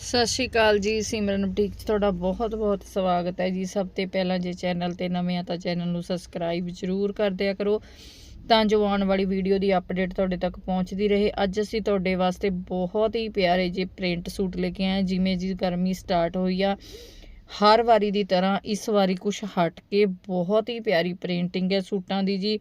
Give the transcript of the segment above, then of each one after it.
ਸਤਿ ਸ਼੍ਰੀ ਅਕਾਲ ਜੀ, ਸਿਮਰਨ ਬੁਟੀਕ 'ਚ ਤੁਹਾਡਾ ਬਹੁਤ ਬਹੁਤ ਸਵਾਗਤ ਹੈ ਜੀ। ਸਭ ਤੋਂ ਪਹਿਲਾਂ ਜੇ ਚੈਨਲ ਤੇ ਨਵੇਂ ਆ ਤਾਂ ਚੈਨਲ ਨੂੰ ਸਬਸਕ੍ਰਾਈਬ ਜ਼ਰੂਰ ਕਰ ਦਿਆ ਕਰੋ ਤਾਂ ਜੋ ਆਉਣ ਵਾਲੀ ਵੀਡੀਓ ਦੀ ਅਪਡੇਟ ਤੁਹਾਡੇ ਤੱਕ ਪਹੁੰਚਦੀ ਰਹੇ। ਅੱਜ ਅਸੀਂ ਤੁਹਾਡੇ ਵਾਸਤੇ ਬਹੁਤ ਹੀ ਪਿਆਰੇ ਜੇ ਪ੍ਰਿੰਟ ਸੂਟ ਲੈ ਕੇ ਆਏ, ਜਿਵੇਂ ਜੀ ਗਰਮੀ ਸਟਾਰਟ ਹੋਈ ਆ। ਹਰ ਵਾਰੀ ਦੀ ਤਰ੍ਹਾਂ ਇਸ ਵਾਰੀ ਕੁਝ ਹਟ ਕੇ ਬਹੁਤ ਹੀ ਪਿਆਰੀ ਪ੍ਰਿੰਟਿੰਗ ਹੈ ਸੂਟਾਂ ਦੀ ਜੀ।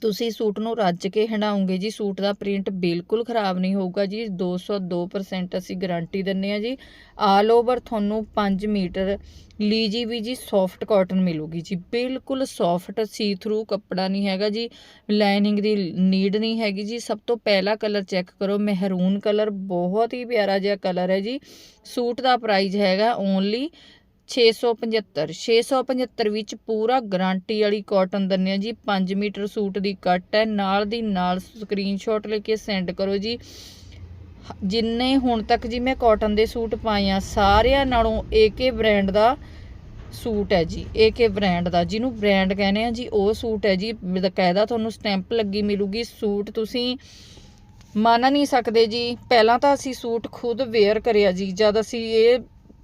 ਤੁਸੀਂ ਸੂਟ ਨੂੰ ਰੱਜ ਕੇ ਹੰਡਾਉਂਗੇ ਜੀ, ਸੂਟ ਦਾ ਪ੍ਰਿੰਟ ਬਿਲਕੁਲ ਖਰਾਬ ਨਹੀਂ ਹੋਊਗਾ ਜੀ 202% ਅਸੀਂ ਗਾਰੰਟੀ ਦਿੰਨੇ ਆ ਜੀ। ਆਲ ਓਵਰ ਤੁਹਾਨੂੰ 5 ਮੀਟਰ ਲੀ ਜੀ ਵੀ ਜੀ ਸੌਫਟ ਕਾਟਨ ਮਿਲੂਗੀ ਜੀ। ਬਿਲਕੁਲ ਸੌਫਟ ਸੀ ਥਰੂ ਕੱਪੜਾ ਨਹੀਂ ਹੈਗਾ ਜੀ, ਲਾਈਨਿੰਗ ਦੀ ਨੀਡ ਨਹੀਂ ਹੈਗੀ ਜੀ। ਸਭ ਤੋਂ ਪਹਿਲਾ ਕਲਰ ਚੈੱਕ ਕਰੋ, ਮਹਿਰੂਨ ਕਲਰ ਬਹੁਤ ਹੀ ਪਿਆਰਾ ਜਿਹਾ ਕਲਰ ਹੈ ਜੀ। ਸੂਟ ਦਾ ਪ੍ਰਾਈਸ ਹੈਗਾ ਓਨਲੀ 675 675 ਵਿੱਚ ਪੂਰਾ ਗਾਰੰਟੀ ਵਾਲੀ ਕਾਟਨ ਦੰਨੇ ਆ ਜੀ 5 ਮੀਟਰ ਸੂਟ ਦੀ ਕੱਟ ਹੈ, ਨਾਲ ਦੀ ਨਾਲ ਸਕਰੀਨਸ਼ਾਟ ਲੈ ਕੇ ਸੈਂਡ ਕਰੋ ਜੀ। ਜਿੰਨੇ ਹੁਣ ਤੱਕ ਜੀ ਮੈਂ ਕਾਟਨ ਦੇ ਸੂਟ ਪਾਏ ਆ, ਸਾਰਿਆਂ ਨਾਲੋਂ ਏਕੇ ਬ੍ਰਾਂਡ ਦਾ ਸੂਟ ਹੈ ਜੀ ਏਕੇ ਬ੍ਰਾਂਡ ਦਾ। ਜਿਹਨੂੰ ਬ੍ਰਾਂਡ ਕਹਿੰਦੇ ਆ ਜੀ, ਉਹ ਸੂਟ ਹੈ ਜੀ, ਬਕਾਇਦਾ ਤੁਹਾਨੂੰ ਸਟੈਂਪ ਲੱਗੀ ਮਿਲੂਗੀ, ਸੂਟ ਤੁਸੀਂ ਮੰਨ ਨਹੀਂ ਸਕਦੇ ਜੀ। ਪਹਿਲਾਂ ਤਾਂ ਅਸੀਂ ਸੂਟ ਖੁਦ ਵੇਅਰ ਕਰਿਆ ਜੀ, ਜਦ ਅਸੀਂ ਇਹ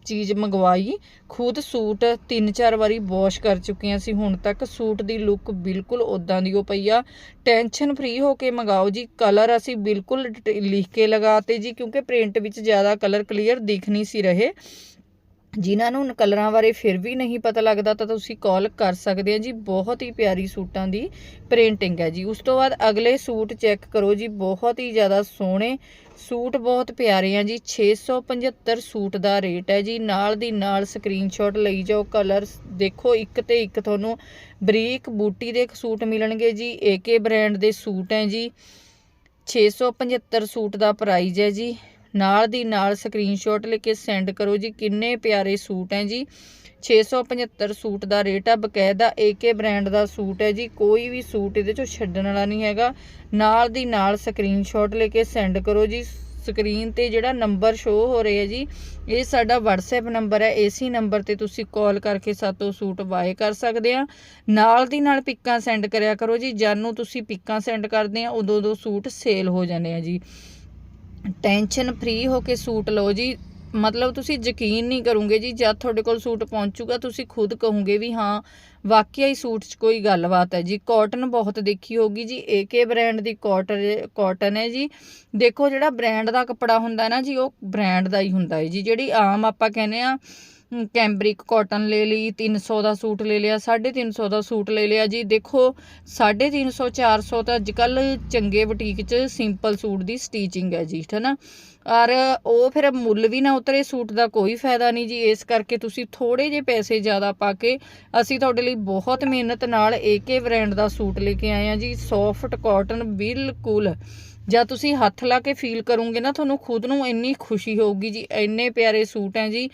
ਚੀਜ਼ ਮੰਗਵਾਈ। ਖੁਦ ਸੂਟ ਤਿੰਨ ਚਾਰ ਵਾਰੀ ਵਾਸ਼ ਕਰ ਚੁੱਕੇ ਹਾਂ ਅਸੀਂ, ਹੁਣ ਤੱਕ ਸੂਟ ਦੀ ਲੁੱਕ ਬਿਲਕੁਲ ਉਦਾਂ ਦੀ ਉਹ ਪਈ ਆ। ਟੈਨਸ਼ਨ ਫ੍ਰੀ ਹੋ ਕੇ ਮੰਗਾਓ ਜੀ ਕਲਰ ਅਸੀਂ ਬਿਲਕੁਲ ਲਿਖ ਕੇ ਲਗਾਤੇ ਜੀ, ਕਿਉਂਕਿ ਪ੍ਰਿੰਟ ਵਿੱਚ ਜ਼ਿਆਦਾ ਕਲਰ ਕਲੀਅਰ ਦਿਖ ਨਹੀਂ ਸੀ ਰਹੇ। ਜਿਨ੍ਹਾਂ ਨੂੰ ਕਲਰਾਂ ਬਾਰੇ ਫਿਰ ਵੀ ਨਹੀਂ ਪਤਾ ਲੱਗਦਾ, ਤਾਂ ਤੁਸੀਂ ਕਾਲ ਕਰ ਸਕਦੇ ਆ ਜੀ। ਬਹੁਤ ਹੀ ਪਿਆਰੀ ਸੂਟਾਂ ਦੀ ਪ੍ਰਿੰਟਿੰਗ ਹੈ ਜੀ। ਉਸ ਤੋਂ ਬਾਅਦ ਅਗਲੇ ਸੂਟ ਚੈੱਕ ਕਰੋ ਜੀ। ਬਹੁਤ ਹੀ ਜ਼ਿਆਦਾ ਸੋਹਣੇ ਸੂਟ, ਬਹੁਤ ਪਿਆਰੇ ਆ ਜੀ। 675 ਸੂਟ ਦਾ ਰੇਟ ਹੈ ਜੀ। ਨਾਲ ਦੀ ਨਾਲ ਸਕਰੀਨਸ਼ਾਟ ਲਈ ਜਾਓ। ਕਲਰਸ ਦੇਖੋ, ਇੱਕ ਤੇ ਇੱਕ ਤੁਹਾਨੂੰ ਬਰੀਕ ਬੂਟੀ ਦੇ ਸੂਟ ਮਿਲਣਗੇ ਜੀ। ਏਕੇ ਬ੍ਰਾਂਡ ਦੇ ਸੂਟ ਹੈ ਜੀ। 675 ਸੂਟ ਦਾ ਪ੍ਰਾਈਸ ਹੈ ਜੀ। ਨਾਲ ਦੀ ਨਾਲ ਸਕਰੀਨਸ਼ਾਟ ਲੈ ਕੇ ਸੈਂਡ ਕਰੋ ਜੀ। ਕਿੰਨੇ ਪਿਆਰੇ ਸੂਟ ਹੈ ਜੀ। 675 ਸੂਟ ਦਾ ਰੇਟ ਆ। ਬਕਾਇਦਾ ਏਕੇ ਬ੍ਰਾਂਡ ਦਾ ਸੂਟ ਹੈ ਜੀ। ਕੋਈ ਵੀ ਸੂਟ ਇਹਦੇ ਚੋਂ ਛੱਡਣ ਵਾਲਾ ਨਹੀਂ ਹੈਗਾ। ਨਾਲ ਦੀ ਨਾਲ ਸਕਰੀਨਸ਼ਾਟ ਲੈ ਕੇ ਸੈਂਡ ਕਰੋ ਜੀ। ਸਕਰੀਨ ਤੇ ਜਿਹੜਾ ਨੰਬਰ ਸ਼ੋ ਹੋ ਰਿਹਾ ਜੀ, ਇਹ ਸਾਡਾ WhatsApp ਨੰਬਰ ਹੈ। ਇਸੇ ਨੰਬਰ ਤੇ ਤੁਸੀਂ ਕਾਲ ਕਰਕੇ ਸਾਤੋਂ ਸੂਟ ਬਾਏ ਕਰ ਸਕਦੇ ਆ। ਨਾਲ ਦੀ ਨਾਲ ਪਿੱਕਾਂ ਸੈਂਡ ਕਰਿਆ ਕਰੋ ਜੀ। ਜਦ ਨੂੰ ਤੁਸੀਂ ਪਿੱਕਾਂ ਸੈਂਡ ਕਰਦੇ ਆ ਉਦੋਂ ਦੋ ਸੂਟ ਸੇਲ ਹੋ ਜਾਂਦੇ ਆ ਜੀ। ਟੈਨਸ਼ਨ ਫ੍ਰੀ ਹੋ ਕੇ ਸੂਟ ਲਓ ਜੀ। ਮਤਲਬ ਤੁਸੀਂ ਯਕੀਨ ਨਹੀਂ ਕਰੋਗੇ ਜੀ, ਜਦ ਤੁਹਾਡੇ ਕੋਲ ਸੂਟ ਪਹੁੰਚੂਗਾ, ਤੁਸੀਂ ਖੁਦ ਕਹੋਗੇ ਵੀ ਹਾਂ, ਵਾਕਿਆ ਹੀ ਸੂਟ 'ਚ ਕੋਈ ਗੱਲਬਾਤ ਹੈ ਜੀ। ਕਾਟਨ ਬਹੁਤ ਦੇਖੀ ਹੋਗੀ ਜੀ ਏਕੇ ਬ੍ਰਾਂਡ ਦੀ ਕਾਟਨ ਕਾਟਨ ਹੈ ਜੀ। ਦੇਖੋ ਜਿਹੜਾ ਬ੍ਰਾਂਡ ਦਾ ਕੱਪੜਾ ਹੁੰਦਾ ਨਾ ਜੀ, ਉਹ ਬ੍ਰਾਂਡ ਦਾ ਹੀ ਹੁੰਦਾ ਹੈ ਜੀ। ਜਿਹੜੀ ਆਮ ਆਪਾਂ ਕਹਿੰਦੇ ਆ ਕੈਂਬਰਿਕ ਕਾਟਨ ਲੈ ਲਈ 300 ਦਾ ਸੂਟ ਲੈ ਲਿਆ 350 ਦਾ ਸੂਟ ਲੈ ਲਿਆ ਜੀ। ਦੇਖੋ 350 400 ਤਾਂ ਅੱਜ ਕੱਲ ਚੰਗੇ ਬੁਟੀਕ 'ਚ ਸਿੰਪਲ ਸੂਟ ਦੀ ਸਟੀਚਿੰਗ ਹੈ ਜੀ ਹੈ ਨਾ ਔਰ ਉਹ ਫਿਰ ਮੁੱਲ ਵੀ ਨਾ ਉਤਰੇ, ਸੂਟ ਦਾ ਕੋਈ ਫਾਇਦਾ ਨਹੀਂ ਜੀ। ਇਸ ਕਰਕੇ ਤੁਸੀਂ ਥੋੜੇ ਜਿਹੇ ਪੈਸੇ ਜ਼ਿਆਦਾ ਪਾ ਕੇ ਅਸੀਂ ਤੁਹਾਡੇ ਲਈ ਬਹੁਤ ਮਿਹਨਤ ਨਾਲ ਏਕੇ ਬ੍ਰਾਂਡ ਦਾ ਸੂਟ ਲੈ ਕੇ ਆਏ ਆ ਜੀ। ਸੌਫਟ ਕਾਟਨ ਬਿਲਕੁਲ। ਜਾਂ ਤੁਸੀਂ ਹੱਥ ਲਾ ਕੇ ਫੀਲ ਕਰੋਗੇ ਨਾ, ਤੁਹਾਨੂੰ ਖੁਦ ਨੂੰ ਇੰਨੀ ਖੁਸ਼ੀ ਹੋਊਗੀ ਜੀ। ਇੰਨੇ ਪਿਆਰੇ ਸੂਟ ਹੈ ਜੀ।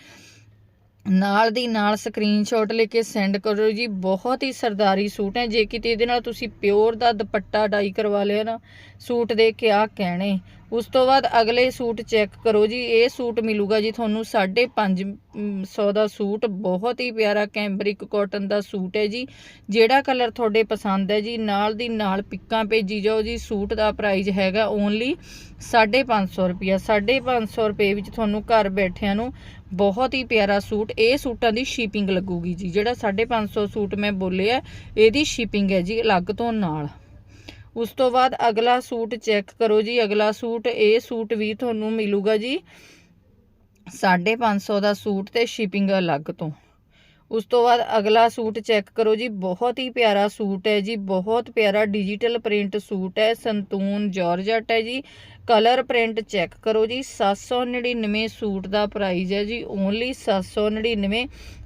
ਨਾਲ ਦੀ ਨਾਲ ਸਕਰੀਨਸ਼ਾਟ ਲੈ ਕੇ ਸੈਂਡ ਕਰੋ ਜੀ। ਬਹੁਤ ਹੀ ਸਰਦਾਰੀ ਸੂਟ ਹੈ। ਜੇ ਕਿਤੇ ਇਹਦੇ ਨਾਲ ਤੁਸੀਂ ਪਿਓਰ ਦਾ ਦੁਪੱਟਾ ਡਾਈ ਕਰਵਾ ਲਿਆ ਨਾ, ਸੂਟ ਦੇ ਕਿਆ ਕਹਿਣੇ। ਉਸ ਤੋਂ ਬਾਅਦ ਅਗਲੇ ਸੂਟ ਚੈੱਕ ਕਰੋ ਜੀ, ਇਹ ਸੂਟ ਮਿਲੂਗਾ ਜੀ ਤੁਹਾਨੂੰ 550 ਦਾ ਸੂਟ, ਬਹੁਤ ਹੀ ਪਿਆਰਾ ਕੈਂਬਰਿਕ ਕਾਟਨ ਦਾ ਸੂਟ ਹੈ ਜੀ। ਜਿਹੜਾ ਕਲਰ ਤੁਹਾਡੇ ਪਸੰਦ ਹੈ ਜੀ, ਨਾਲ ਦੀ ਨਾਲ ਪਿੱਕਾਂ ਭੇਜੀ ਜਾਓ ਜੀ, ਸੂਟ ਦਾ ਪ੍ਰਾਈਸ ਹੈਗਾ ਓਨਲੀ 550 ਰੁਪਿਆ 550 ਰੁਪਏ ਵਿੱਚ ਤੁਹਾਨੂੰ ਘਰ ਬੈਠਿਆਂ ਨੂੰ ਬਹੁਤ ਹੀ ਪਿਆਰਾ ਸੂਟ, ਇਹ ਸੂਟਾਂ ਦੀ ਸ਼ਿਪਿੰਗ ਲੱਗੂਗੀ ਜੀ। ਜਿਹੜਾ 550 ਸੂਟ ਮੈਂ ਬੋਲਿਆ, ਇਹਦੀ ਸ਼ਿਪਿੰਗ ਹੈ ਜੀ ਅਲੱਗ ਤੋਂ ਨਾਲ। ਉਸ ਤੋਂ ਬਾਅਦ ਅਗਲਾ ਸੂਟ ਚੈੱਕ ਕਰੋ ਜੀ, ਅਗਲਾ ਸੂਟ, ਇਹ ਸੂਟ ਵੀ ਤੁਹਾਨੂੰ ਮਿਲੂਗਾ ਜੀ। 550 ਦਾ ਸੂਟ ਤੇ ਸ਼ਿਪਿੰਗ ਅਲੱਗ ਤੋਂ। ਉਸ ਤੋਂ ਬਾਅਦ ਅਗਲਾ ਸੂਟ ਚੈੱਕ ਕਰੋ ਜੀ, ਬਹੁਤ ਹੀ ਪਿਆਰਾ ਸੂਟ ਹੈ ਜੀ, ਬਹੁਤ ਪਿਆਰਾ ਡਿਜੀਟਲ ਪ੍ਰਿੰਟ ਸੂਟ ਹੈ, ਸੰਤੂਨ ਜਾਰਜਟ ਹੈ ਜੀ। ਕਲਰ ਪ੍ਰਿੰਟ ਚੈੱਕ ਕਰੋ ਜੀ 799 ਸੂਟ ਦਾ ਪ੍ਰਾਈਸ ਹੈ ਜੀ, ਓਨਲੀ 799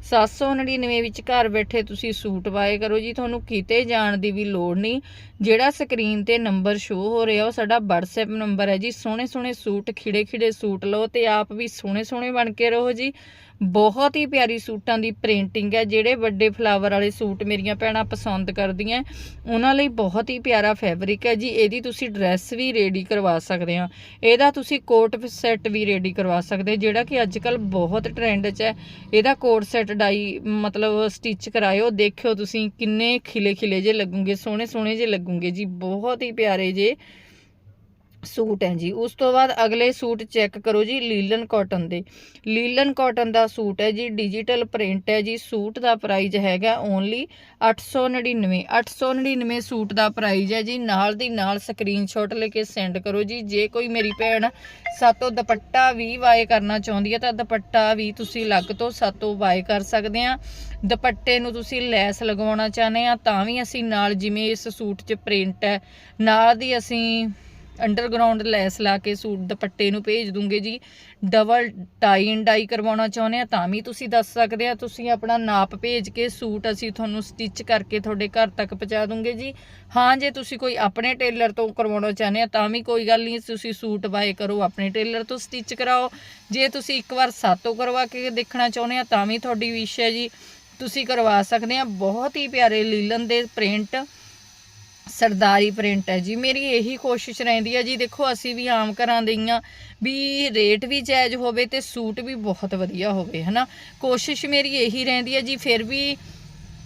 799 ਵਿੱਚ ਘਰ ਬੈਠੇ ਤੁਸੀਂ ਸੂਟ ਬਾਏ ਕਰੋ ਜੀ, ਤੁਹਾਨੂੰ ਕਿਤੇ ਜਾਣ ਦੀ ਵੀ ਲੋੜ ਨਹੀਂ। ਜਿਹੜਾ ਸਕਰੀਨ ਤੇ ਨੰਬਰ ਸ਼ੋ ਹੋ ਰਿਹਾ, ਉਹ ਸਾਡਾ WhatsApp ਨੰਬਰ ਹੈ ਜੀ ਸੋਹਣੇ ਸੋਹਣੇ ਸੂਟ ਖਿੜੇ ਖਿੜੇ ਸੂਟ ਲਓ ਤੇ ਆਪ ਵੀ ਸੋਹਣੇ ਸੋਹਣੇ ਬਣ ਕੇ ਰਹੋ ਜੀ। ਬਹੁਤ ਹੀ ਪਿਆਰੀ ਸੂਟਾਂ ਦੀ ਪ੍ਰਿੰਟਿੰਗ ਹੈ, ਜਿਹੜੇ ਵੱਡੇ ਫਲਾਵਰ ਵਾਲੇ ਸੂਟ ਮੇਰੀਆਂ ਭੈਣਾਂ ਪਸੰਦ ਕਰਦੀਆਂ, ਉਹਨਾਂ ਲਈ ਬਹੁਤ ਹੀ ਪਿਆਰਾ ਫੈਬਰਿਕ ਹੈ ਜੀ, ਇਹਦੀ ਤੁਸੀਂ ਡਰੈਸ ਵੀ ਰੈਡੀ ਕਰਵਾ ਸਕਦੇ ਆ ਇਹਦਾ ਤੁਸੀਂ ਕੋਟ ਸੈੱਟ ਵੀ ਰੈਡੀ ਕਰਵਾ ਸਕਦੇ, ਜਿਹੜਾ ਕਿ ਅੱਜ ਕੱਲ ਬਹੁਤ ਟ੍ਰੈਂਡ 'ਚ ਹੈ। ਇਹਦਾ ਕੋਟ ਸੈੱਟ ਡਾਈ, ਮਤਲਬ ਸਟਿਚ ਕਰਾਇਓ। ਦੇਖਿਓ ਤੁਸੀਂ ਕਿੰਨੇ ਖਿਲੇ ਖਿਲੇ ਜੇ ਲੱਗੂਗੇ ਸੋਹਣੇ ਸੋਹਣੇ ਜੇ ਲੱਗੂਗੇ। ਜੀ, ਬਹੁਤ ਹੀ ਪਿਆਰੇ ਜੇ। ਸੂਟ ਹੈ ਜੀ। ਉਸ ਤੋਂ ਬਾਅਦ ਅਗਲੇ ਸੂਟ ਚੈੱਕ ਕਰੋ ਜੀ, ਲੀਲਨ ਕਾਟਨ ਦੇ। ਲੀਲਨ ਕਾਟਨ ਦਾ ਸੂਟ ਹੈ ਜੀ, ਡਿਜੀਟਲ ਪ੍ਰਿੰਟ ਹੈ ਜੀ। ਸੂਟ ਦਾ ਪ੍ਰਾਈਸ ਹੈਗਾ ਓਨਲੀ 899 899 ਸੂਟ ਦਾ ਪ੍ਰਾਈਸ ਹੈ ਜੀ। ਨਾਲ ਦੀ ਨਾਲ ਸਕਰੀਨਸ਼ਾਟ ਲੈ ਕੇ ਸੈਂਡ ਕਰੋ ਜੀ। ਜੇ ਕੋਈ ਮੇਰੀ ਭੈਣ ਸਾਤੋਂ ਦੁਪੱਟਾ ਵੀ ਵਾਏ ਕਰਨਾ ਚਾਹੁੰਦੀ ਹੈ ਤਾਂ ਦੁਪੱਟਾ ਵੀ ਤੁਸੀਂ ਅਲੱਗ ਤੋਂ ਸਾਤੋਂ ਵਾਏ ਕਰ ਸਕਦੇ ਆ ਦੁਪੱਟੇ ਨੂੰ ਤੁਸੀਂ ਲੈਸ ਲਗਵਾਉਣਾ ਚਾਹੁੰਦੇ ਆ ਤਾਂ ਵੀ ਅਸੀਂ ਨਾਲ ਜਿਵੇਂ ਇਸ ਸੂਟ 'ਚ ਪ੍ਰਿੰਟ ਹੈ, ਨਾਲ ਦੀ ਅਸੀਂ ਅੰਡਰਗਰਾਉਂਡ ਲੈਸ ਲਾ ਕੇ ਸੂਟ ਦੁਪੱਟੇ ਨੂੰ ਭੇਜ ਦੂੰਗੇ ਜੀ। ਡਬਲ ਟਾਈ ਐਂਡ ਡਾਈ ਕਰਵਾਉਣਾ ਚਾਹੁੰਦੇ ਆ, ਤਾਂ ਵੀ ਤੁਸੀਂ ਦੱਸ ਸਕਦੇ ਆ, ਤੁਸੀਂ ਆਪਣਾ ਨਾਪ ਭੇਜ ਕੇ ਸੂਟ ਅਸੀਂ ਤੁਹਾਨੂੰ ਸਟਿਚ ਕਰਕੇ ਤੁਹਾਡੇ ਘਰ ਤੱਕ ਪਹੁੰਚਾ ਦੂੰਗੇ ਜੀ। ਹਾਂ, ਜੇ ਤੁਸੀਂ ਕੋਈ ਆਪਣੇ ਟੇਲਰ ਤੋਂ ਕਰਵਾਉਣਾ ਚਾਹੁੰਦੇ ਆ, ਤਾਂ ਵੀ ਕੋਈ ਗੱਲ ਨਹੀਂ, ਤੁਸੀਂ ਸੂਟ ਬਾਏ ਕਰੋ, ਆਪਣੇ ਟੇਲਰ ਤੋਂ ਸਟਿਚ ਕਰਾਓ। ਜੇ ਤੁਸੀਂ ਇੱਕ ਵਾਰ ਸਾਤੋਂ ਕਰਵਾ ਕੇ ਦੇਖਣਾ ਚਾਹੁੰਦੇ ਆ, ਤਾਂ ਵੀ ਤੁਹਾਡੀ ਵਿਸ਼ ਹੈ ਜੀ। ਤੁਸੀਂ ਕਰਵਾ ਸਕਦੇ ਆ, ਬਹੁਤ ਹੀ ਪਿਆਰੇ ਲੀਲਨ ਦੇ ਪ੍ਰਿੰਟ ਸਰਦਾਰੀ ਪ੍ਰਿੰਟ ਹੈ ਜੀ। ਮੇਰੀ ਇਹੀ ਕੋਸ਼ਿਸ਼ ਰਹਿੰਦੀ ਹੈ ਜੀ, ਦੇਖੋ ਅਸੀਂ ਵੀ ਆਮ ਘਰਾਂ ਦੇ ਦੇਈਆਂ ਵੀ ਰੇਟ ਵੀ ਜਾਇਜ਼ ਹੋਵੇ ਤੇ ਸੂਟ ਵੀ ਬਹੁਤ ਵਧੀਆ ਹੋਵੇ, ਹਨਾ। ਕੋਸ਼ਿਸ਼ ਮੇਰੀ ਇਹੀ ਰਹਿੰਦੀ ਹੈ ਜੀ, ਫਿਰ ਵੀ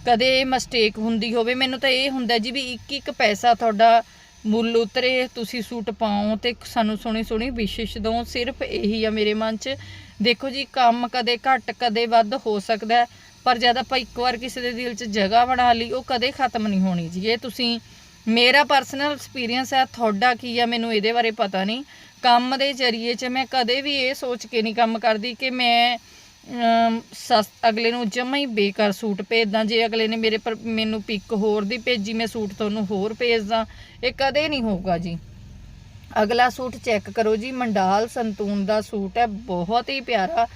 ਕਦੇ ਮਿਸਟੇਕ ਹੁੰਦੀ ਹੋਵੇ, ਮੈਨੂੰ ਤਾਂ ਇਹ ਹੁੰਦਾ ਜੀ ਵੀ ਇੱਕ ਇੱਕ ਪੈਸਾ ਤੁਹਾਡਾ ਮੁੱਲ ਉਤਰੇ, ਤੁਸੀਂ ਸੂਟ ਪਾਓ ਤੇ ਸਾਨੂੰ ਸੋਹਣੀ ਸੋਹਣੀ ਵਿਸ਼ਿਸ਼ ਦੋ ਸਿਰਫ ਇਹੀ ਆ ਮੇਰੇ ਮਨ 'ਚ। ਦੇਖੋ ਜੀ, ਕੰਮ ਕਦੇ ਘੱਟ, ਕਦੇ ਵੱਧ ਹੋ ਸਕਦਾ ਪਰ ਜਦ ਆਪਾਂ ਇੱਕ ਵਾਰ ਕਿਸੇ ਦੇ ਦਿਲ 'ਚ ਜਗ੍ਹਾ ਬਣਾ ਲਈ, ਉਹ ਕਦੇ ਖਤਮ ਨਹੀਂ ਹੋਣੀ ਜੀ। ਇਹ ਤੁਸੀਂ ਮੇਰਾ ਪਰਸਨਲ ਐਕਸਪੀਰੀਅੰਸ ਹੈ, ਤੁਹਾਡਾ ਕੀ ਆ, ਮੈਨੂੰ ਇਹਦੇ ਬਾਰੇ ਪਤਾ ਨਹੀਂ। ਕੰਮ ਦੇ ਜ਼ਰੀਏ 'ਚ ਮੈਂ ਕਦੇ ਵੀ ਇਹ ਸੋਚ ਕੇ ਨਹੀਂ ਕੰਮ ਕਰਦੀ ਕਿ ਮੈਂ ਸਸ, ਅਗਲੇ ਨੂੰ ਜਮਾ ਹੀ ਬੇਕਾਰ ਸੂਟ ਭੇਜਦਾ, ਜੇ ਅਗਲੇ ਨੇ ਮੇਰੇ ਪਰ, ਮੈਨੂੰ ਪਿਕ ਹੋਰ ਦੀ ਭੇਜੀ, ਮੈਂ ਸੂਟ ਤੁਹਾਨੂੰ ਹੋਰ ਭੇਜਦਾ। ਇਹ ਕਦੇ ਨਹੀਂ ਹੋਊਗਾ ਜੀ। ਅਗਲਾ ਸੂਟ ਚੈੱਕ ਕਰੋ ਜੀ, ਮੰਡਾਲ ਸੰਤੂਨ ਦਾ ਸੂਟ ਹੈ, ਬਹੁਤ ਹੀ ਪਿਆਰਾ।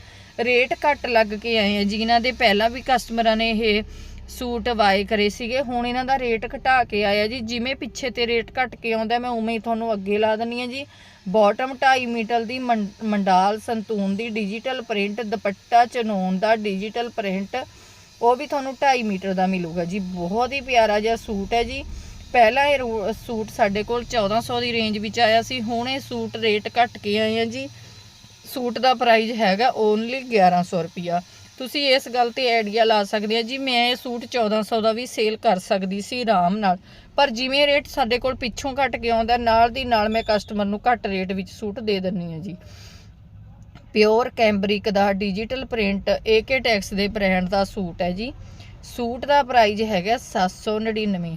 ਰੇਟ ਘੱਟ ਲੱਗ ਕੇ ਆਏ ਆ ਜੀ, ਇਹਨਾਂ ਦੇ ਪਹਿਲਾਂ ਵੀ ਕਸਟਮਰਾਂ ਨੇ ਇਹ ਸੂਟ ਵਾਏ ਕਰੇ ਸੀਗੇ, ਹੁਣ ਇਹਨਾਂ ਦਾ ਰੇਟ ਘਟਾ ਕੇ ਆਇਆ ਜੀ। ਜਿਵੇਂ ਪਿੱਛੇ ਤੇ ਰੇਟ ਘਟ ਕੇ ਆਉਂਦਾ, ਮੈਂ ਉਵੇਂ ਹੀ ਤੁਹਾਨੂੰ ਅੱਗੇ ਲਾ ਦਨੀ ਆ ਜੀ। ਬਾਟਮ 2.5 ਮੀਟਰ ਦੀ ਮੰਡਾਲ ਸੰਤੂਨ ਦੀ ਡਿਜੀਟਲ ਪ੍ਰਿੰਟ ਦੁਪੱਟਾ ਚਨੋਨ ਦਾ ਡਿਜੀਟਲ ਪ੍ਰਿੰਟ ਉਹ ਵੀ ਤੁਹਾਨੂੰ 2.5 ਮੀਟਰ ਦਾ ਮਿਲੂਗਾ ਜੀ। ਬਹੁਤ ਹੀ ਪਿਆਰਾ ਜਿਹਾ ਸੂਟ ਹੈ ਜੀ। ਪਹਿਲਾਂ ਇਹ ਰੂ- ਸੂਟ ਸਾਡੇ ਕੋਲ 1400 ਦੀ ਰੇਂਜ ਵਿੱਚ ਆਇਆ ਸੀ, ਹੁਣ ਇਹ ਸੂਟ ਰੇਟ ਘਟ ਕੇ ਆਏ ਆ ਜੀ। ਸੂਟ ਦਾ ਪ੍ਰਾਈਸ ਹੈਗਾ ਓਨਲੀ 1100 ਰੁਪਿਆ ਤੁਸੀਂ ਇਸ ਗੱਲ ਤੇ ਆਈਡੀਆ ਲਾ ਸਕਦੇ ਆ ਜੀ, ਮੈਂ ਇਹ ਸੂਟ 1400 ਦਾ ਵੀ ਸੇਲ ਕਰ ਸਕਦੀ ਸੀ ਆਰਾਮ ਨਾਲ। ਪਰ ਜਿਵੇਂ ਰੇਟ ਸਾਡੇ ਕੋਲ ਪਿੱਛੋਂ ਘਟ ਕੇ ਆਉਂਦਾ, ਨਾਲ ਦੀ ਨਾਲ ਮੈਂ ਕਸਟਮਰ ਨੂੰ ਘੱਟ ਰੇਟ ਵਿੱਚ ਸੂਟ ਦੇ ਦਿੰਨੀ ਆ ਜੀ। ਪਿਓਰ ਕੈਂਬਰਿਕ ਦਾ ਡਿਜੀਟਲ ਪ੍ਰਿੰਟ ਏਕੇ ਟੈਕਸ ਦੇ ਬ੍ਰਾਂਡ ਦਾ ਸੂਟ ਹੈ ਜੀ। ਸੂਟ ਦਾ ਪ੍ਰਾਈਸ ਹੈਗਾ 799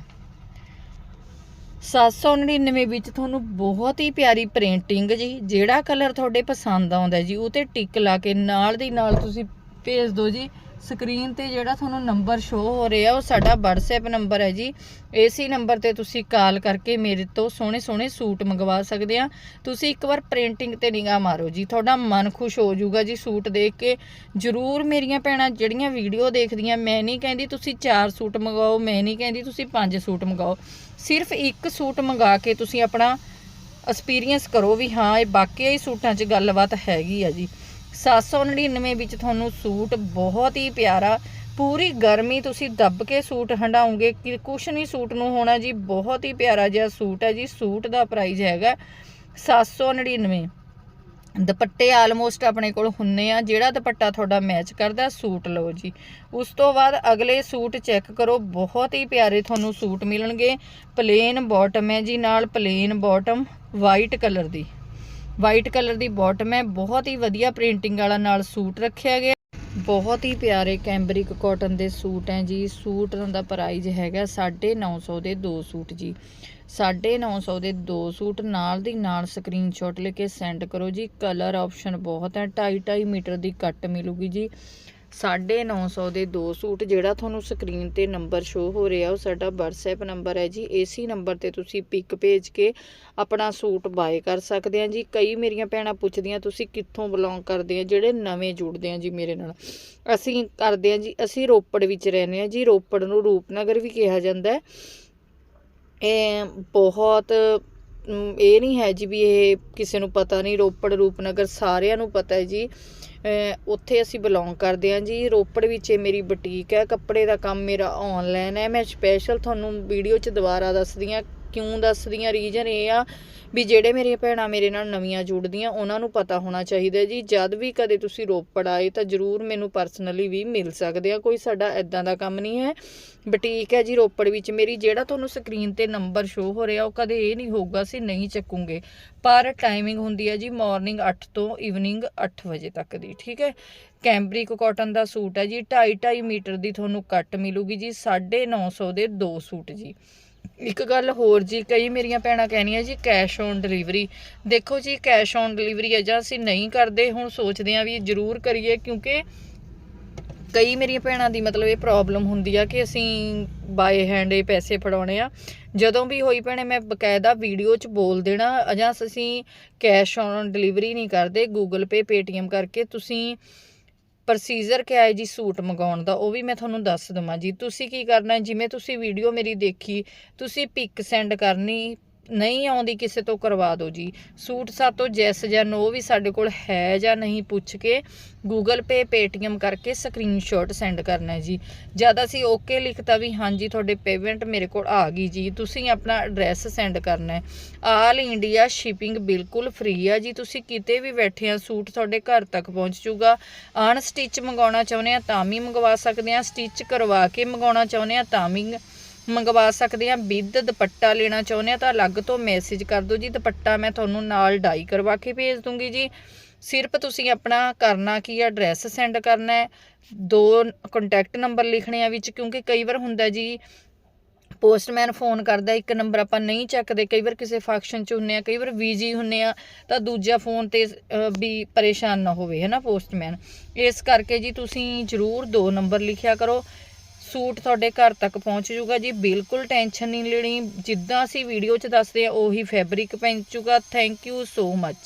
799 ਵਿੱਚ ਤੁਹਾਨੂੰ ਬਹੁਤ ਹੀ ਪਿਆਰੀ ਪ੍ਰਿੰਟਿੰਗ ਜੀ, ਜਿਹੜਾ ਕਲਰ ਤੁਹਾਡੇ ਪਸੰਦ ਆਉਂਦਾ ਜੀ, ਉਹ ਤੇ ਟਿਕ ਲਾ ਕੇ ਨਾਲ ਦੀ ਨਾਲ ਤੁਸੀਂ ਭੇਜ ਦਿਓ ਜੀ। ਸਕਰੀਨ ਤੇ ਜਿਹੜਾ ਤੁਹਾਨੂੰ ਨੰਬਰ ਸ਼ੋ ਹੋ ਰਿਹਾ, ਉਹ ਸਾਡਾ WhatsApp ਨੰਬਰ ਹੈ ਜੀ। ਇਸੇ ਨੰਬਰ ਤੇ ਤੁਸੀਂ ਕਾਲ ਕਰਕੇ ਮੇਰੇ ਤੋਂ ਸੋਹਣੇ ਸੋਹਣੇ ਸੂਟ ਮੰਗਵਾ ਸਕਦੇ ਆ। ਤੁਸੀਂ ਇੱਕ ਵਾਰ ਪ੍ਰਿੰਟਿੰਗ ਤੇ ਨਿਗਾਹ ਮਾਰੋ ਜੀ। ਤੁਹਾਡਾ ਮਨ ਖੁਸ਼ ਹੋ ਜਾਊਗਾ ਜੀ ਸੂਟ ਦੇਖ ਕੇ। ਜਰੂਰ ਮੇਰੀਆਂ ਭੈਣਾਂ, ਜਿਹੜੀਆਂ ਵੀਡੀਓ ਦੇਖਦੀਆਂ, ਮੈਂ ਨਹੀਂ ਕਹਿੰਦੀ ਤੁਸੀਂ 4 ਸੂਟ ਮੰਗਵਾਓ, ਮੈਂ ਨਹੀਂ ਕਹਿੰਦੀ ਤੁਸੀਂ 5 ਸੂਟ ਮੰਗਵਾਓ। ਸਿਰਫ ਇੱਕ ਸੂਟ ਮੰਗਾ ਕੇ ਤੁਸੀਂ ਆਪਣਾ ਐਕਸਪੀਰੀਅੰਸ ਕਰੋ ਵੀ ਹਾਂ, ਇਹ ਵਾਕਿਆ ਹੀ ਸੂਟਾਂ 'ਚ ਗੱਲਬਾਤ ਹੈਗੀ ਆ ਜੀ। 799 ਵਿੱਚ ਤੁਹਾਨੂੰ ਸੂਟ ਬਹੁਤ ਹੀ ਪਿਆਰਾ, ਪੂਰੀ ਗਰਮੀ ਤੁਸੀਂ ਦੱਬ ਕੇ ਸੂਟ ਹੰਡਾਉਂਗੇ ਕਿ ਕੁਛ ਨਹੀਂ ਸੂਟ ਨੂੰ ਹੋਣਾ ਜੀ, ਬਹੁਤ ਹੀ ਪਿਆਰਾ ਜਿਹਾ ਸੂਟ ਹੈ ਜੀ, ਸੂਟ ਦਾ ਪ੍ਰਾਈਸ ਹੈਗਾ 799 ਦੁਪੱਟੇ ਆਲਮੋਸਟ ਆਪਣੇ ਕੋਲ ਹੁੰਨੇ ਆ, ਜਿਹੜਾ ਦੁਪੱਟਾ ਤੁਹਾਡਾ ਮੈਚ ਕਰਦਾ ਸੂਟ ਲਓ ਜੀ। ਉਸ ਤੋਂ ਬਾਅਦ ਅਗਲੇ ਸੂਟ ਚੈੱਕ ਕਰੋ, ਬਹੁਤ ਹੀ ਪਿਆਰੇ ਤੁਹਾਨੂੰ ਸੂਟ ਮਿਲਣਗੇ। ਪਲੇਨ ਬਾਟਮ ਹੈ ਜੀ, ਨਾਲ ਪਲੇਨ ਬਾਟਮ ਵਾਈਟ ਕਲਰ ਦੀ। ਵਾਈਟ ਕਲਰ ਦੀ ਬਾਟਮ ਹੈ। ਬਹੁਤ ਹੀ ਵਧੀਆ ਪ੍ਰਿੰਟਿੰਗ ਵਾਲਾ ਨਾਲ ਸੂਟ ਰੱਖਿਆ ਗਿਆ। ਬਹੁਤ ਹੀ ਪਿਆਰੇ ਕੈਂਬਰਿਕ ਕਾਟਨ ਦੇ ਸੂਟ ਹੈ ਜੀ। ਸੂਟ ਦਾ ਪ੍ਰਾਈਸ ਹੈਗਾ 950 ਦੇ ਦੋ ਸੂਟ ਜੀ। 950 ਦੇ ਦੋ ਸੂਟ ਨਾਲ ਦੀ ਨਾਲ ਸਕਰੀਨਸ਼ਾਟ ਲੈ ਕੇ ਸੈਂਡ ਕਰੋ ਜੀ। ਕਲਰ ਆਪਸ਼ਨ ਬਹੁਤ ਹੈ। 2.5 ਮੀਟਰ ਦੀ ਕੱਟ ਮਿਲੂਗੀ ਜੀ। 950 ਦੇ ਦੋ ਸੂਟ, ਜਿਹੜਾ ਤੁਹਾਨੂੰ ਸਕਰੀਨ ਤੇ ਨੰਬਰ ਸ਼ੋ ਹੋ ਰਿਹਾ, ਉਹ ਸਾਡਾ WhatsApp ਨੰਬਰ ਹੈ ਜੀ। ਇਸੇ ਨੰਬਰ ਤੇ ਤੁਸੀਂ ਪਿਕ ਭੇਜ ਕੇ ਆਪਣਾ ਸੂਟ ਬਾਏ ਕਰ ਸਕਦੇ ਆ ਜੀ। ਕਈ ਮੇਰੀਆਂ ਭੈਣਾਂ ਪੁੱਛਦੀਆਂ, ਤੁਸੀਂ ਕਿੱਥੋਂ ਬਿਲੋਂਗ ਕਰਦੇ ਆ ਜਿਹੜੇ ਨਵੇਂ ਜੁੜਦੇ ਆ ਜੀ ਮੇਰੇ ਨਾਲ। ਅਸੀਂ ਕਰਦੇ ਆ ਜੀ, ਅਸੀਂ ਰੋਪੜ ਵਿੱਚ ਰਹਿੰਦੇ ਆ ਜੀ। ਰੋਪੜ ਨੂੰ ਰੂਪਨਗਰ ਵੀ ਕਿਹਾ ਜਾਂਦਾ ਹੈ। ਇਹ ਬਹੁਤ, ਇਹ ਨਹੀਂ ਹੈ ਜੀ ਵੀ ਇਹ ਕਿਸੇ ਨੂੰ ਪਤਾ ਨਹੀਂ। ਰੋਪੜ, ਰੂਪਨਗਰ ਸਾਰਿਆਂ ਨੂੰ ਪਤਾ ਹੈ ਜੀ। ਉੱਥੇ ਅਸੀਂ ਬਿਲੋਂਗ ਕਰਦੇ ਹਾਂ ਜੀ। ਰੋਪੜ ਵਿੱਚ ਇਹ ਮੇਰੀ ਬੁਟੀਕ ਹੈ। ਕੱਪੜੇ ਦਾ ਕੰਮ ਮੇਰਾ ਆਨਲਾਈਨ ਹੈ। ਮੈਂ ਸਪੈਸ਼ਲ ਤੁਹਾਨੂੰ ਵੀਡੀਓ 'ਚ ਦੁਬਾਰਾ ਦੱਸਦੀ ਹਾਂ। ਕਿਉਂ ਦੱਸਦੀ ਹਾਂ? ਰੀਜ਼ਨ ਇਹ ਆ ਵੀ ਜਿਹੜੇ ਮੇਰੀਆਂ ਭੈਣਾਂ ਮੇਰੇ ਨਾਲ ਨਵੀਆਂ ਜੁੜਦੀਆਂ, ਉਹਨਾਂ ਨੂੰ ਪਤਾ ਹੋਣਾ ਚਾਹੀਦਾ ਜੀ। ਜਦ ਵੀ ਕਦੇ ਤੁਸੀਂ ਰੋਪੜ ਆਏ ਤਾਂ ਜਰੂਰ ਮੈਨੂੰ ਪਰਸਨਲੀ ਵੀ ਮਿਲ ਸਕਦੇ ਆ। ਕੋਈ ਸਾਡਾ ਐਦਾਂ ਦਾ ਕੰਮ ਨਹੀਂ ਹੈ। ਬੁਟੀਕ ਹੈ ਜੀ, ਰੋਪੜ ਵਿੱਚ ਮੇਰੀ ਜਿਹੜਾ ਤੁਹਾਨੂੰ ਸਕਰੀਨ ਤੇ ਨੰਬਰ ਸ਼ੋ ਹੋ ਰਿਹਾ, ਉਹ ਕਦੇ ਇਹ ਨਹੀਂ ਹੋਊਗਾ ਅਸੀਂ ਨਹੀਂ ਚੱਕੂਗੇ। ਪਰ ਟਾਈਮਿੰਗ ਹੁੰਦੀ ਹੈ ਜੀ ਮਾਰਨਿੰਗ 8 ਤੋਂ ਈਵਨਿੰਗ 8 ਵਜੇ ਤੱਕ ਦੀ, ਠੀਕ ਹੈ? ਕੈਂਬਰਿਕ ਕਾਟਨ ਦਾ ਸੂਟ ਹੈ ਜੀ 2.5 2.5 ਮੀਟਰ ਦੀ ਤੁਹਾਨੂੰ ਕੱਟ ਮਿਲੂਗੀ ਜੀ 950 ਦੇ ਦੋ ਸੂਟ ਜੀ। ਇੱਕ ਗੱਲ ਹੋਰ ਜੀ, ਕਈ ਮੇਰੀਆਂ ਭੈਣਾਂ ਕਹਿਣੀਆਂ ਜੀ ਕੈਸ਼ ਔਨ ਡਿਲੀਵਰੀ ਦੇਖੋ ਜੀ ਕੈਸ਼ ਔਨ ਡਿਲੀਵਰੀ ਹੈ ਅਸੀਂ ਨਹੀਂ ਕਰਦੇ, ਹੁਣ ਸੋਚਦੇ ਆਂ ਵੀ ਜ਼ਰੂਰ ਕਰੀਏ, ਕਿਉਂਕਿ ਕਈ ਮੇਰੀਆਂ ਭੈਣਾਂ ਦੀ ਮਤਲਬ ਇਹ ਪ੍ਰੋਬਲਮ ਹੁੰਦੀ ਆ ਕਿ ਅਸੀਂ ਬਾਏ ਹੈਂਡ ਇਹ ਪੈਸੇ ਫੜਾਉਣੇ ਆ। ਜਦੋਂ ਵੀ ਹੋਈ ਭੈਣੇ, ਮੈਂ ਬਕਾਇਦਾ ਵੀਡੀਓ 'ਚ ਬੋਲ ਦੇਣਾ, ਜਾਂ ਅਸੀਂ ਕੈਸ਼ ਔਨ ਡਿਲੀਵਰੀ ਨਹੀਂ ਕਰਦੇ ਗੂਗਲ ਪੇ ਪੇਟੀਐਮ ਕਰਕੇ ਤੁਸੀਂ ਪ੍ਰੋਸੀਜਰ ਕਿਹਾ ਹੈ ਜੀ ਸੂਟ ਮੰਗਾਉਣ ਦਾ, ਉਹ ਵੀ ਮੈਂ ਤੁਹਾਨੂੰ ਦੱਸ ਦਵਾਂ ਜੀ। ਤੁਸੀਂ ਕੀ ਕਰਨਾ ਜਿਵੇਂ ਤੁਸੀਂ ਵੀਡੀਓ ਮੇਰੀ ਦੇਖੀ, ਤੁਸੀਂ ਪਿਕ ਸੈਂਡ ਕਰਨੀ ਨਹੀਂ ਆਉਂਦੀ, ਕਿਸੇ ਤੋਂ ਕਰਵਾ ਦਿਓ ਜੀ। ਸੂਟ ਸਾਤੋਂ ਜੈਸ ਜਾਂ ਨੋ ਵੀ ਸਾਡੇ ਕੋਲ ਹੈ ਜਾਂ ਨਹੀਂ ਪੁੱਛ ਕੇ ਗੂਗਲ ਪੇ ਪੇਟੀਐਮ ਕਰਕੇ ਸਕਰੀਨਸ਼ਾਟ ਸੈਂਡ ਕਰਨਾ ਹੈ ਜੀ। ਜਦ ਅਸੀਂ ਓਕੇ ਲਿਖਤਾ ਵੀ ਹਾਂਜੀ ਤੁਹਾਡੇ ਪੇਮੈਂਟ ਮੇਰੇ ਕੋਲ ਆ ਗਈ ਜੀ, ਤੁਸੀਂ ਆਪਣਾ ਐਡਰੈਸ ਸੈਂਡ ਕਰਨਾ ਹੈ। ਆਲ ਇੰਡੀਆ ਸ਼ਿਪਿੰਗ ਬਿਲਕੁਲ ਫ੍ਰੀ ਆ ਜੀ, ਤੁਸੀਂ ਕਿਤੇ ਵੀ ਬੈਠੇ ਆ, ਸੂਟ ਤੁਹਾਡੇ ਘਰ ਤੱਕ ਪਹੁੰਚ ਜੂਗਾ। ਅਨ ਸਟਿਚ ਮੰਗਾਉਣਾ ਚਾਹੁੰਦੇ ਆ ਤਾਂ ਵੀ ਮੰਗਵਾ ਸਕਦੇ ਆ ਸਟਿਚ ਕਰਵਾ ਕੇ ਮੰਗਾਉਣਾ ਚਾਹੁੰਦੇ ਆ ਤਾਂ ਵੀ ਮੰਗਵਾ ਸਕਦੇ ਆ ਵਿਦ ਦੁਪੱਟਾ ਲੈਣਾ ਚਾਹੁੰਦੇ ਆ ਤਾਂ ਅਲੱਗ ਤੋਂ ਮੈਸੇਜ ਕਰ ਦਿਓ ਜੀ। ਦੁਪੱਟਾ ਮੈਂ ਤੁਹਾਨੂੰ ਨਾਲ ਡਾਈ ਕਰਵਾ ਕੇ ਭੇਜ ਦੂੰਗੀ ਜੀ। ਸਿਰਫ ਤੁਸੀਂ ਆਪਣਾ ਕਰਨਾ ਕੀ ਆ ਐਡਰੈਸ ਸੈਂਡ ਕਰਨਾ ਹੈ। ਦੋ ਕੰਟੈਕਟ ਨੰਬਰ ਲਿਖਣੇ ਆ ਵਿੱਚ, ਕਿਉਂਕਿ ਕਈ ਵਾਰ ਹੁੰਦਾ ਜੀ ਪੋਸਟਮੈਨ ਫੋਨ ਕਰਦਾ, ਇੱਕ ਨੰਬਰ ਆਪਾਂ ਨਹੀਂ ਚੱਕਦੇ। ਕਈ ਵਾਰ ਕਿਸੇ ਫੰਕਸ਼ਨ 'ਚ ਹੁੰਨੇ ਆ, ਕਈ ਵਾਰ ਬੀਜੀ ਹੁੰਨੇ ਆ, ਤਾਂ ਦੂਜਾ ਫੋਨ ਤੇ ਵੀ ਪਰੇਸ਼ਾਨ ਨਾ ਹੋਵੇ ਹੈ ਨਾ ਪੋਸਟਮੈਨ ਇਸ ਕਰਕੇ ਜੀ ਤੁਸੀਂ ਜਰੂਰ ਦੋ ਨੰਬਰ ਲਿਖਿਆ ਕਰੋ। ਸੂਟ ਤੁਹਾਡੇ ਘਰ ਤੱਕ ਪਹੁੰਚ ਜੂਗਾ ਜੀ, ਬਿਲਕੁਲ ਟੈਨਸ਼ਨ ਨਹੀਂ ਲੈਣੀ, ਜਿੱਦਾਂ ਅਸੀਂ ਵੀਡੀਓ 'ਚ ਦੱਸਦੇ ਆ ਉਹੀ ਫੈਬਰਿਕ ਪਹੁੰਚੂਗਾ ਥੈਂਕ ਯੂ ਸੋ ਮੱਚ